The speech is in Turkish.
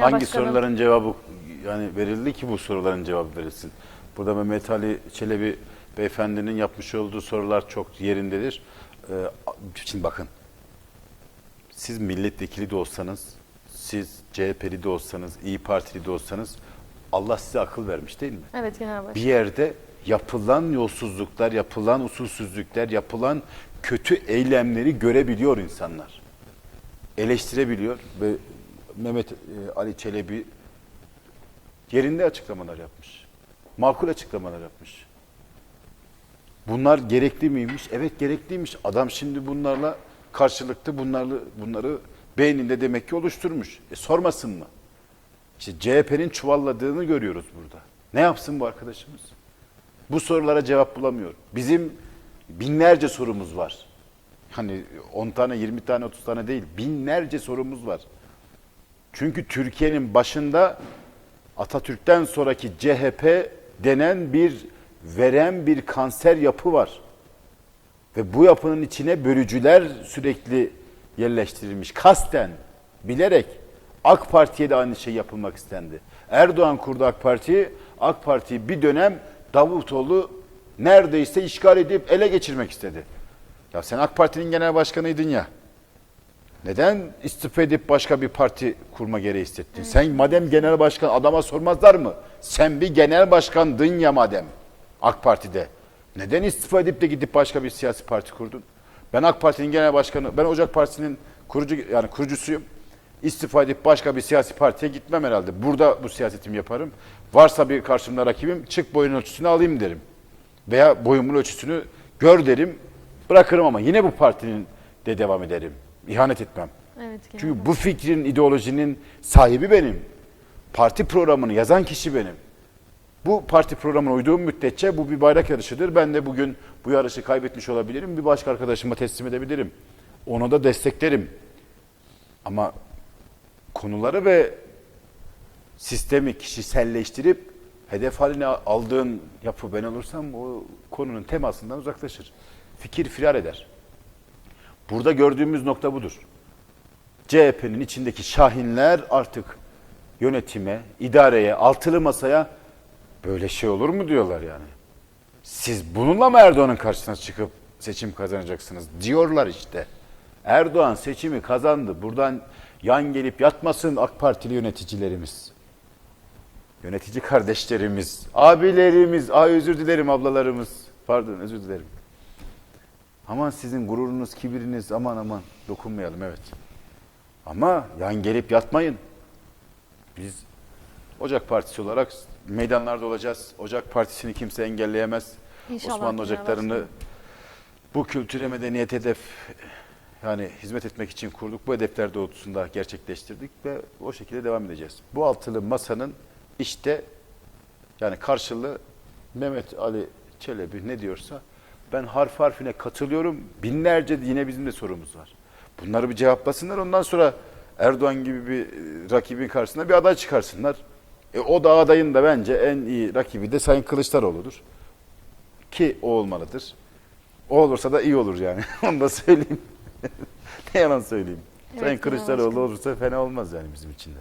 Hangi Başkanım. soruların cevabı yani verildi ki bu soruların cevabı verilsin? Burada Mehmet Ali Çelebi beyefendinin yapmış olduğu sorular çok yerindedir. Ee, şimdi bakın. Siz milletvekili de olsanız, siz CHP'li de olsanız, İyi Partili de olsanız Allah size akıl vermiş değil mi? Evet Genel Başkanım. bir yerde yapılan yolsuzluklar, yapılan usulsüzlükler, yapılan kötü eylemleri görebiliyor insanlar. Eleştirebiliyor ve Mehmet e, Ali Çelebi yerinde açıklamalar yapmış. Makul açıklamalar yapmış. Bunlar gerekli miymiş? Evet gerekliymiş. Adam şimdi bunlarla karşılıklı bunlarla bunları beyninde demek ki oluşturmuş. E sormasın mı? İşte CHP'nin çuvalladığını görüyoruz burada. Ne yapsın bu arkadaşımız? Bu sorulara cevap bulamıyor. Bizim binlerce sorumuz var. Hani 10 tane, 20 tane, 30 tane değil. Binlerce sorumuz var. Çünkü Türkiye'nin başında Atatürk'ten sonraki CHP denen bir veren bir kanser yapı var. Ve bu yapının içine bölücüler sürekli yerleştirilmiş. Kasten, bilerek AK Parti'ye de aynı şey yapılmak istendi. Erdoğan kurdu AK Parti'yi. AK Parti'yi bir dönem Davutoğlu neredeyse işgal edip ele geçirmek istedi. Ya sen AK Parti'nin genel başkanıydın ya. Neden istifa edip başka bir parti kurma gereği hissettin? Sen madem genel başkan adama sormazlar mı? Sen bir genel başkandın ya madem AK Parti'de. Neden istifa edip de gidip başka bir siyasi parti kurdun? Ben AK Parti'nin genel başkanı, ben Ocak Partisi'nin kurucu yani kurucusuyum. İstifa edip başka bir siyasi partiye gitmem herhalde. Burada bu siyasetimi yaparım. Varsa bir karşımda rakibim çık boyun ölçüsünü alayım derim. Veya boyumun ölçüsünü gör derim. Bırakırım ama yine bu partinin de devam ederim. İhanet etmem. Evet Çünkü bu fikrin, ideolojinin sahibi benim. Parti programını yazan kişi benim. Bu parti programına uyduğum müddetçe bu bir bayrak yarışıdır. Ben de bugün bu yarışı kaybetmiş olabilirim. Bir başka arkadaşıma teslim edebilirim. Onu da desteklerim. Ama konuları ve sistemi kişiselleştirip hedef haline aldığın yapı ben olursam o konunun temasından uzaklaşır. Fikir firar eder. Burada gördüğümüz nokta budur. CHP'nin içindeki şahinler artık yönetime, idareye, altılı masaya böyle şey olur mu diyorlar yani. Siz bununla mı Erdoğan'ın karşısına çıkıp seçim kazanacaksınız diyorlar işte. Erdoğan seçimi kazandı. Buradan yan gelip yatmasın AK Partili yöneticilerimiz. Yönetici kardeşlerimiz, abilerimiz, ay özür dilerim ablalarımız. Pardon özür dilerim. Aman sizin gururunuz, kibiriniz aman aman dokunmayalım evet. Ama yan gelip yatmayın. Biz Ocak Partisi olarak meydanlarda olacağız. Ocak Partisi'ni kimse engelleyemez. İnşallah Osmanlı Ocakları'nı bu kültüre medeniyet hedef yani hizmet etmek için kurduk. Bu hedefler doğrultusunda gerçekleştirdik ve o şekilde devam edeceğiz. Bu altılı masanın işte yani karşılığı Mehmet Ali Çelebi ne diyorsa ben harf harfine katılıyorum. Binlerce yine bizim de sorumuz var. Bunları bir cevaplasınlar. Ondan sonra Erdoğan gibi bir e, rakibin karşısına bir aday çıkarsınlar. E, o da adayın da bence en iyi rakibi de Sayın Kılıçdaroğlu'dur. Ki o olmalıdır. O olursa da iyi olur yani. Onu da söyleyeyim. ne yalan söyleyeyim. Evet, Sayın Kılıçdaroğlu olursa fena olmaz yani bizim için de.